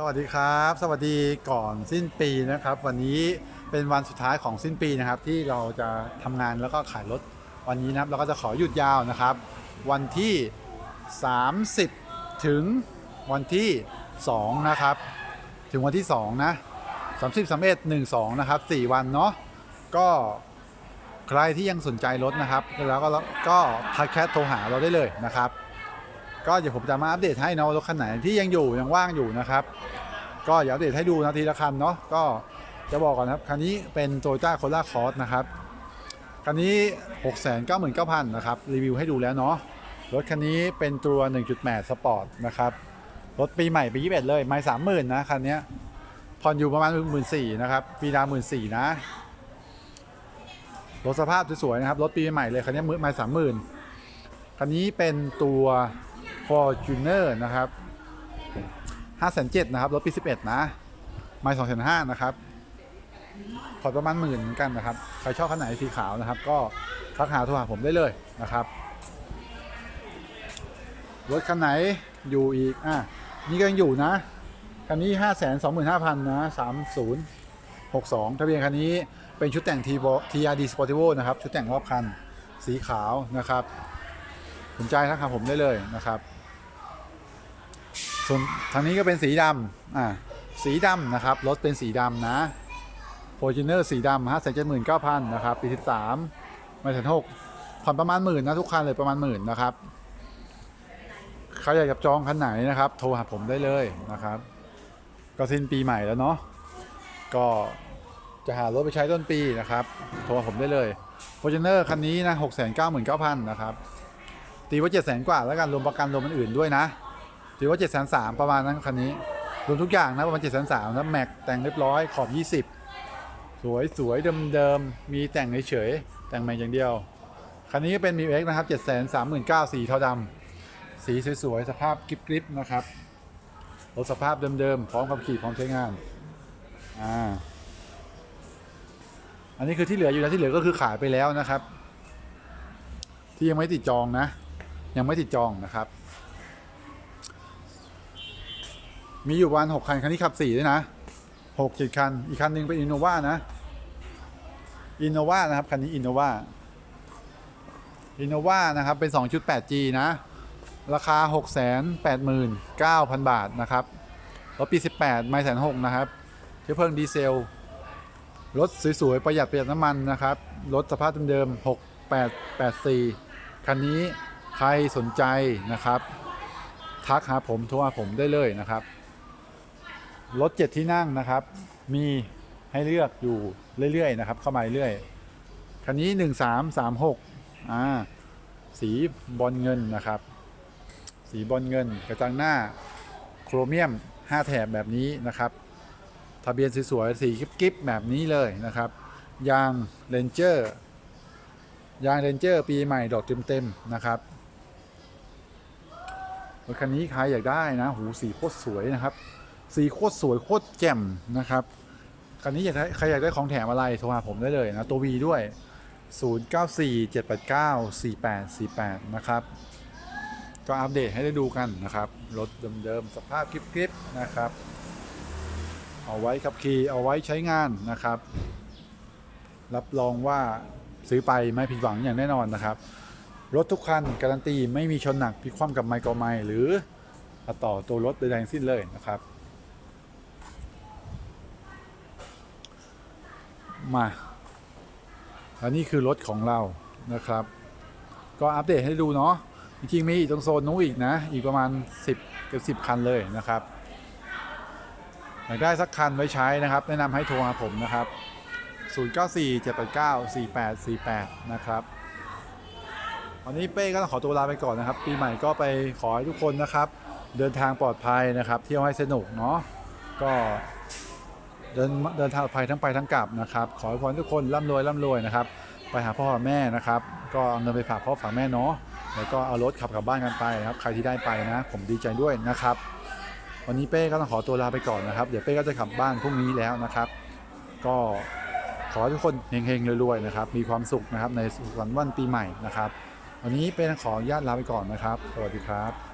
สวัสดีครับ สวัสดีก่อนสิ้นปีนะครับ วันนี้เป็นวันสุดท้ายของสิ้นปีนะครับ ที่เราจะทำงานแล้วก็ขายรถวันนี้นะครับ เราก็จะขอหยุดยาวนะครับ วันที่ 30 ถึงวันที่2นะครับ ถึงวันที่2นะ30 31 1 2นะครับ4วันเนาะก็ใครที่ยังสนใจรถนะครับ แล้วก็ก็ทักแชทโทรหาเราได้เลยนะครับ ก็เดี๋ยวผมจะมาอัปเดตให้นะรถคันไหนที่ยังอยู่ยังว่างอยู่นะครับ ก็อย่าอัปเดตให้ดูนาทีละคันเนาะก็จะบอกก่อนครับคันนี้เป็น Toyota Corolla Cross นะครับคันนี้ 699,000นะครับรีวิวให้ดูแล้วเนาะรถคันนี้เป็นตัว 1.8 สปอร์ตนะครับรถปีใหม่ปี21เลยไม่30,000นนะคันนี้ผ่อนอยู่ประมาณ14,000นะครับฟรีดาว14,000นะรถสภาพสวยๆนะครับรถปีใหม่เลยคันนี้มือไม่30,000คันนี้เป็นตัว Fortuner นะครับ5 7 0 0นะครับรถปี 11 นะไม่2 5 0 0นะครับผ่อประมาณหมื่นเหมือนกันนะครับ ใครชอบคันไหนสีขาวนะครับ ก็ทักหาโทรหาผมได้เลยนะครับ รถคันไหนอยู่อีก อะ นี่ก็ยังอยู่นะ คันนี้5 2 5 0 0 0นะ3062ทะเบียนคันนี้เป็นชุดแต่ง TRD Sportivo นะครับ ชุดแต่งรอบคันสีขาวนะครับสนใจทักหาผมได้เลยนะครับ ส่วนทางนี้ก็เป็นสีดำอ่าสีดำนะครับรถเป็นสีดำนะ f o r t u n e r สีดำห้าแสนเจ็ดหมื่นเก้าพันนะครับปีที่สามม่ถึงหกผ่อนประมาณหมื่นนะทุกคันเลยประมาณหมื่นนะครับใครอยากจะจองคันไหนนะครับ โทรหาผมได้เลยนะครับ ก็สิ้นปีใหม่แล้วเนาะก็จะหารถไปใช้ต้นปีนะครับ โทรหาผมได้เลย f o r t u n e r คันนี้นะหกแสนเก้าหมื่นเก้าพันนะครับ ตีว่าเจ็ดแสนกว่าแล้วกันรวมประกันรวมอันอื่นด้วยนะ ตีว่าเจ็ดแสนสามประมาณนั้นคันนี้รวมทุกอย่างนะประมาณเจ็ดแสนสามแล้วแม็กแต่งเรียบร้อยขอบยี่สิบสวยสวยเดิมเดิมๆมีแต่งเฉยๆแต่งแม็กอย่างเดียว คันนี้เป็นมิวเอ็กนะครับเจ็ดแสนสามหมื่นเก้าสีเทาดำสีสวยๆสภาพกริบๆนะครับรถสภาพเดิมๆพร้อมขับขี่พร้อมใช้งานอ่าอันนี้คือที่เหลืออยู่นะที่เหลือก็คือขายไปแล้วนะครับ ที่ยังไม่ติดจองนะ ยังไม่ติดจองนะครับ มีอยู่ประมาณหกคัน คันนี้ขับสี่ด้วยนะหกเจ็ดคัน อีกคันหนึ่งเป็นอินโนวานะอินโนวานะครับ คันนี้อินโนวาอินโนวานะครับ เป็น 2.8G นะ ราคา 689,000 บาทนะครับ รถปี 18 ไม่แสนหกนะครับเชื้อเพลิงดีเซล รถสวย ๆ ประหยัดประหยัดน้ำมันนะครับ รถสภาพเดิมๆ6884 คันนี้ใครสนใจนะครับ ทักหาผมโทรหาผมได้เลยนะครับ รถเจ็ดที่นั่งนะครับ มีให้เลือกอยู่เรื่อยๆนะครับ เข้ามาเรื่อยคันนี้1336อ่าสีบอลเงินนะครับ สีบอลเงินกระจังหน้าโครเมียม 5 แถบแบบนี้นะครับ ทะเบียนสวยๆสีกิ๊บๆแบบนี้เลยนะครับยางเรนเจอร์ยางเรนเจอร์ปีใหม่ดอกเต็มๆนะครับรถคันนี้ใครอยากได้นะ หูสีโคตรสวยนะครับ สีโคตรสวยโคตรแจ่มนะครับคันนี้อยากได้ใครอยากได้ของแถมอะไรโทรหาผมได้เลยนะ ตัว V ด้วย 0947894848 นะครับ ก็อัปเดตให้ได้ดูกันนะครับ รถเดิมๆ สภาพคลิปๆนะครับ เอาไว้ขับขี่เอาไว้ใช้งานนะครับ รับรองว่าซื้อไปไม่ผิดหวังอย่างแน่นอนนะครับ รถทุกคันการันตีไม่มีชนหนักพลิกคว่ำกับไมค์กอไมค์หรือต่อตัวรถใดๆสิ้นเลยนะครับ มาอันนี้คือรถของเรานะครับ ก็อัปเดตให้ดูเนาะจริงๆมีอีกตรงโซนนู้นอีกนะ อีกประมาณ 10เกือบ10 คันเลยนะครับอยากได้สักคันไว้ใช้นะครับ แนะนำให้โทรหาผมนะครับ 0947894848 นะครับวันนี้เป้ก็ต้องขอตัวลาไปก่อนนะครับ ปีใหม่ก็ไปขอให้ทุกคนนะครับ เดินทางปลอดภัยนะครับ เที่ยวให้สนุกเนาะก็ เดินเดินทางปทั้งไปทั้งกลับนะครับ ขอให้พรทุกคนร่ำรวยร่ำรวยนะครับ ไปหาพ่อแม่นะครับ ก็เอาเงินไปฝากพ่อฝากแม่เนาะแล้วก็เอารถขับกลับบ้านกันไปนะครับ ใครที่ได้ไปนะ ผมดีใจด้วยนะครับ วันนี้เป้ก็ต้องขอตัวลาไปก่อนนะครับ เดี๋ยวเป้ก็จะกลับบ้านพรุ่งนี้แล้วนะครับ ก็ขอให้ทุกคนเฮงๆรวยๆนะครับ มีความสุขนะครับในสุขสันต์วันปีใหม่นะครับ วันนี้เป้ขออนุญาตลาไปก่อนนะครับ สวัสดีครับ